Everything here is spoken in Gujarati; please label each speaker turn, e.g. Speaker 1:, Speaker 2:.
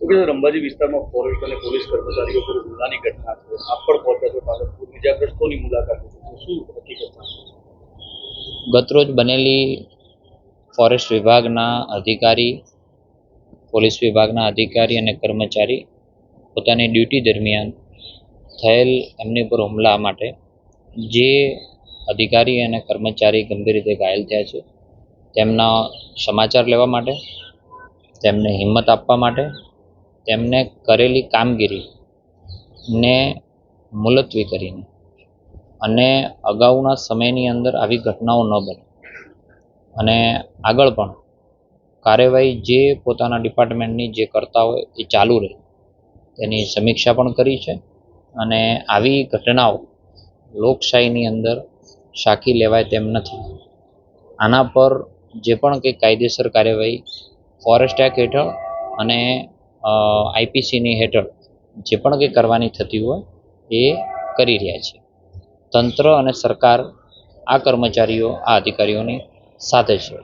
Speaker 1: અંબાજી વિસ્તારમાં ફોરેસ્ટ અને પોલીસ કર્મચારીઓ પર હુમલાની ઘટના છે. આપ પણ પહોંચ્યા છો પાલનપુર. ઇજાગ્રસ્તોની મુલાકાત શું હકીકત
Speaker 2: ગતરોજ બનેલી ફોરેસ્ટ વિભાગના અધિકારી પોલીસ વિભાગના અધિકારી અને કર્મચારી પોતાની ડ્યુટી દરમિયાન થયેલ એમની પર હુમલા માટે જે અધિકારી અને કર્મચારી ગંભીર રીતે ઘાયલ થયા છે, તેમના સમાચાર લેવા માટે, તેમને હિંમત આપવા માટે તેમને કરેલી કામગીરીને મુલતવી કરીને અને અગાઉના સમયની અંદર આવી ઘટનાઓ ન બને. અને આગળ પણ કાર્યવાહી જે પોતાના ડિપાર્ટમેન્ટની જે કરતા હોય એ ચાલુ રહે. તેની સમીક્ષા પણ કરી છે અને આવી ઘટનાઓ લોકશાહીની અંદર સાખી લેવાય તેમ નથી. આના પર જે પણ કંઈ કાયદેસર કાર્યવાહી ફોરેસ્ટ એક્ટ હેઠળ અને આઈપીસીની હેઠળ જે પણ કંઈ કરવાની થતી હોય એ કરી રહ્યા છે. તંત્ર અને સરકાર આ કર્મચારીઓ, આ અધિકારીઓની સાથે છે.